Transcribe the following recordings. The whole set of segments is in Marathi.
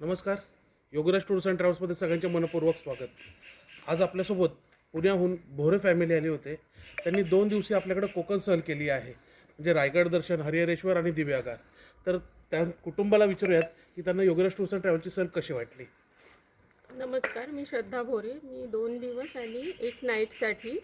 नमस्कार. योगराज टूर्स अँड ट्रॅव्हल्समध्ये सगळ्यांचे मनपूर्वक स्वागत. आज आपल्यासोबत पुण्याहून भोरे फॅमिली आली होते. त्यांनी दोन दिवशी आपल्याकडे कोकण सहल केली आहे. म्हणजे रायगड दर्शन हरिहरेश्वर आणि दिव्यागार. तर त्या कुटुंबाला विचारूयात की त्यांना योगराज टूर्स अँड ट्रॅव्हल्सची सहल कशी वाटली? नमस्कार मी श्रद्धा भोरे. मी दोन दिवस आणि एक नाईटसाठी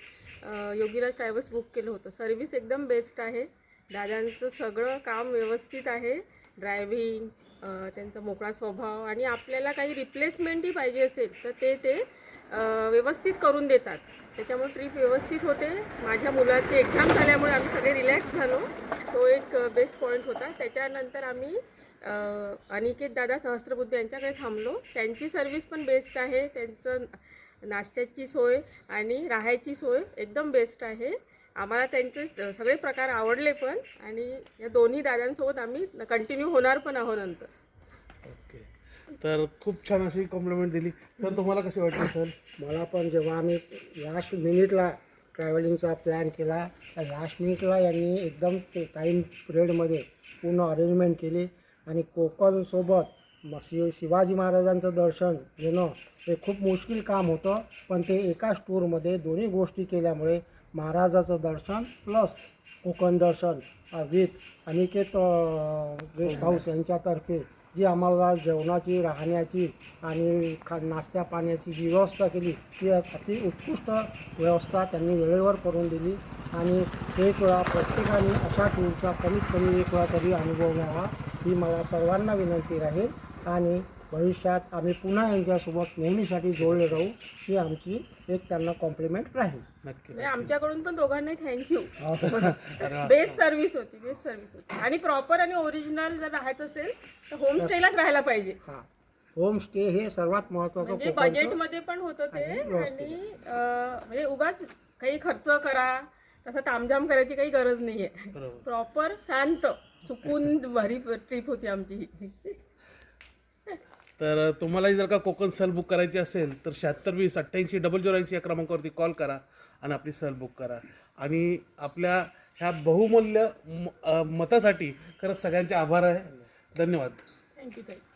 योगीराज ट्रॅव्हल्स बुक केलं होतं. सर्व्हिस एकदम बेस्ट आहे. दादांचं सगळं काम व्यवस्थित आहे. ड्रायव्हिंग त्यांचा मोकळा स्वभाव आणि आपल्याला काही रिप्लेसमेंटही पाहिजे असेल तर ते ते व्यवस्थित करून देतात. त्याच्यामुळे ट्रिप व्यवस्थित होते. माझ्या मुलाचे एक्झाम झाल्यामुळे आम्ही सगळे रिलॅक्स झालो. तो एक बेस्ट पॉईंट होता. त्याच्यानंतर आम्ही अनिकेत दादा सहस्त्रबुद्ध यांच्याकडे थांबलो. त्यांची सर्व्हिस पण बेस्ट आहे. त्यांचं नाश्त्याची सोय आणि राहायची सोय एकदम बेस्ट आहे. आम्हाला त्यांचे सगळे प्रकार आवडले पण आणि या दोन्ही दादांसोबत आम्ही कंटिन्यू होणार पण आहोत नंतर. ओके. तर खूप छान अशी कॉम्प्लिमेंट दिली. सर तुम्हाला कशी वाटली सर? मला पण जेव्हा आम्ही लास्ट मिनिटला ट्रॅव्हलिंगचा प्लॅन केला त्या लास्ट मिनिटला यांनी एकदम ते टाईम पिरियडमध्ये पूर्ण अरेंजमेंट केली. आणि कोकणसोबत म शि शिवाजी महाराजांचं दर्शन घेणं हे खूप मुश्किल काम होतं पण ते एकाच टूरमध्ये दोन्ही गोष्टी केल्यामुळे महाराजाचं दर्शन प्लस कोकण दर्शन विथ अनिकेत गेस्ट हाऊस यांच्यातर्फे जी आम्हाला जेवणाची राहण्याची आणि खा नाश्त्या पाण्याची जी व्यवस्था केली ती अति उत्कृष्ट व्यवस्था त्यांनी वेळेवर करून दिली. आणि एक वेळा प्रत्येकाने अशा टूरचा कमीत कमी एक वेळा तरी अनुभव घ्यावा ही मला सर्वांना विनंती राहील. आणि भविष्यात आम्ही पुन्हा यांच्यासोबत नेहमीसाठी जोडले राहू ही आमची एक त्यांना कॉम्प्लिमेंट राहील. नक्की आमच्याकडून पण दोघांनाही थँक्यू. बेस्ट सर्व्हिस होती बेस्ट सर्व्हिस होती. आणि प्रॉपर आणि ओरिजिनल जर राहायचं असेल तर होमस्टेलाच राहायला पाहिजे. हां. होमस्टे हे सर्वात महत्त्वाचं म्हणजे कोकणचं बजेटमध्ये पण होतं ते आणि व्यवस्थित. आणि अं, म्हणजे उगाच काही खर्च करा तसं तामझाम करायची काही गरज नाहीये. बरोबर. प्रॉपर शांत सुकून भरी ट्रिप होती आमची ही. तर तुम्हालाही जर का कोकण सहल बुक करायची असेल तर शहात्तर वीस अठ्ठ्याऐंशी डबल झिरो ऐंशी या क्रमांकावरती कॉल करा आणि आपली सहल बुक करा. आणि आपल्या ह्या बहुमूल्य म- मतासाठी खरंच सगळ्यांचे आभार आहे. धन्यवाद. Thank you thank you